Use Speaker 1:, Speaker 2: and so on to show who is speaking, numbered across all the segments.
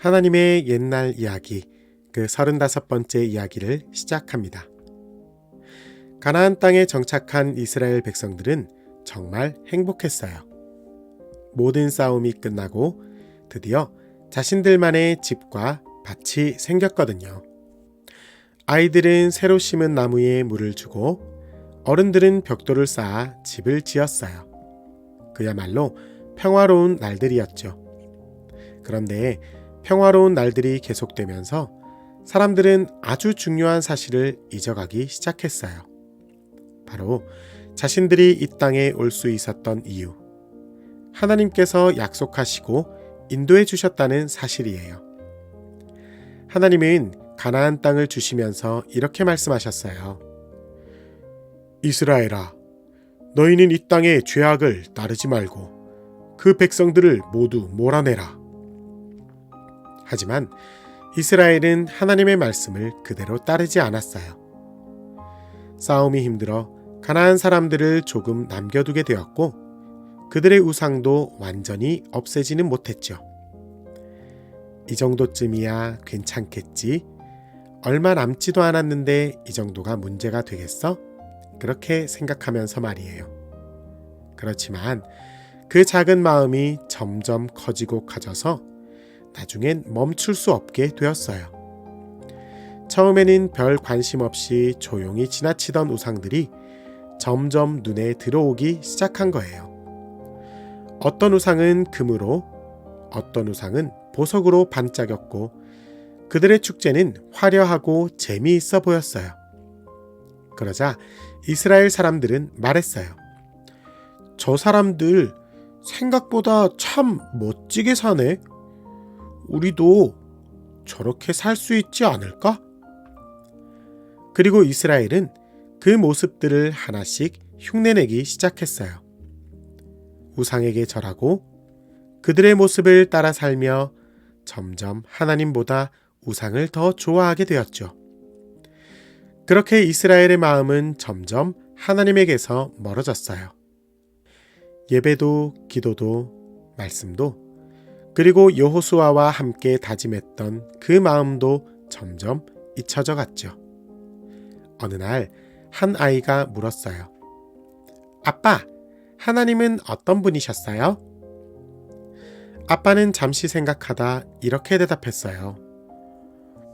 Speaker 1: 하나님의 옛날 이야기, 그 35번째 이야기를 시작합니다. 가나안 땅에 정착한 이스라엘 백성들은 정말 행복했어요. 모든 싸움이 끝나고 드디어 자신들만의 집과 밭이 생겼거든요. 아이들은 새로 심은 나무에 물을 주고 어른들은 벽돌을 쌓아 집을 지었어요. 그야말로 평화로운 날들이었죠. 그런데 평화로운 날들이 계속되면서 사람들은 아주 중요한 사실을 잊어가기 시작했어요. 바로 자신들이 이 땅에 올 수 있었던 이유. 하나님께서 약속하시고 인도해 주셨다는 사실이에요. 하나님은 가나안 땅을 주시면서 이렇게 말씀하셨어요. 이스라엘아, 너희는 이 땅의 죄악을 따르지 말고 그 백성들을 모두 몰아내라. 하지만 이스라엘은 하나님의 말씀을 그대로 따르지 않았어요. 싸움이 힘들어 가나안 사람들을 조금 남겨두게 되었고 그들의 우상도 완전히 없애지는 못했죠. 이 정도쯤이야 괜찮겠지. 얼마 남지도 않았는데 이 정도가 문제가 되겠어? 그렇게 생각하면서 말이에요. 그렇지만 그 작은 마음이 점점 커지고 커져서 나중엔 멈출 수 없게 되었어요. 처음에는 별 관심 없이 조용히 지나치던 우상들이 점점 눈에 들어오기 시작한 거예요. 어떤 우상은 금으로, 어떤 우상은 보석으로 반짝였고, 그들의 축제는 화려하고 재미있어 보였어요. 그러자 이스라엘 사람들은 말했어요. 저 사람들 생각보다 참 멋지게 사네. 우리도 저렇게 살 수 있지 않을까? 그리고 이스라엘은 그 모습들을 하나씩 흉내내기 시작했어요. 우상에게 절하고 그들의 모습을 따라 살며 점점 하나님보다 우상을 더 좋아하게 되었죠. 그렇게 이스라엘의 마음은 점점 하나님에게서 멀어졌어요. 예배도 기도도 말씀도 그리고 여호수아와 함께 다짐했던 그 마음도 점점 잊혀져 갔죠. 어느 날 한 아이가 물었어요. 아빠, 하나님은 어떤 분이셨어요? 아빠는 잠시 생각하다 이렇게 대답했어요.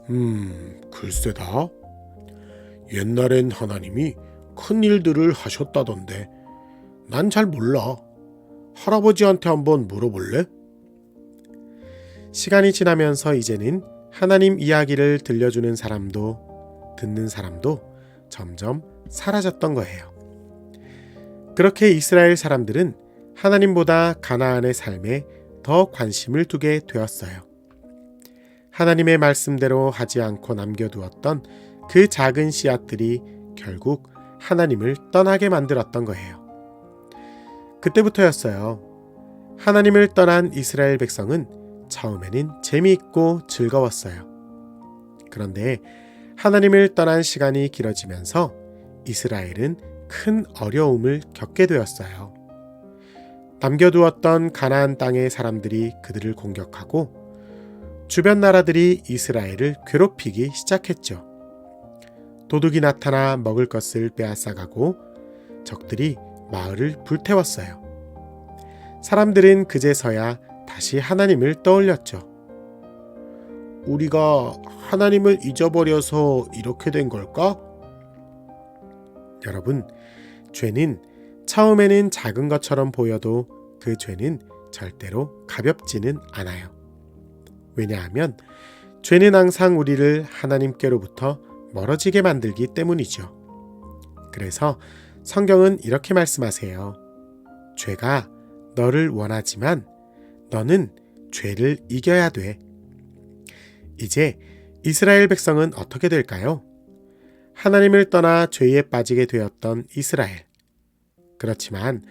Speaker 1: 음, 글쎄다. 옛날엔 하나님이 큰 일들을 하셨다던데 난 잘 몰라. 할아버지한테 한번 물어볼래? 시간이 지나면서 이제는 하나님 이야기를 들려주는 사람도 듣는 사람도 점점 사라졌던 거예요. 그렇게 이스라엘 사람들은 하나님보다 가나안의 삶에 더 관심을 두게 되었어요. 하나님의 말씀대로 하지 않고 남겨두었던 그 작은 씨앗들이 결국 하나님을 떠나게 만들었던 거예요. 그때부터였어요. 하나님을 떠난 이스라엘 백성은 처음에는 재미있고 즐거웠어요. 그런데 하나님을 떠난 시간이 길어지면서 이스라엘은 큰 어려움을 겪게 되었어요. 남겨두었던 가나안 땅의 사람들이 그들을 공격하고 주변 나라들이 이스라엘을 괴롭히기 시작했죠. 도둑이 나타나 먹을 것을 빼앗아가고 적들이 마을을 불태웠어요. 사람들은 그제서야 다시 하나님을 떠올렸죠. 우리가 하나님을 잊어버려서 이렇게 된 걸까? 여러분, 죄는 처음에는 작은 것처럼 보여도 그 죄는 절대로 가볍지는 않아요. 왜냐하면 죄는 항상 우리를 하나님께로부터 멀어지게 만들기 때문이죠. 그래서 성경은 이렇게 말씀하세요. 죄가 너를 원하지만 너는 죄를 이겨야 돼. 이제 이스라엘 백성은 어떻게 될까요? 하나님을 떠나 죄에 빠지게 되었던 이스라엘. 그렇지만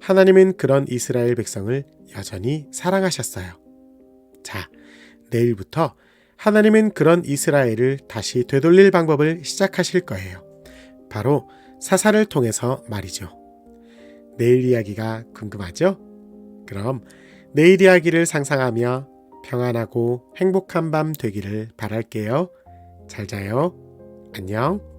Speaker 1: 하나님은 그런 이스라엘 백성을 여전히 사랑하셨어요. 자, 내일부터 하나님은 그런 이스라엘을 다시 되돌릴 방법을 시작하실 거예요. 바로 사사를 통해서 말이죠. 내일 이야기가 궁금하죠? 그럼 내일 이야기를 상상하며 평안하고 행복한 밤 되기를 바랄게요. 잘 자요. 안녕.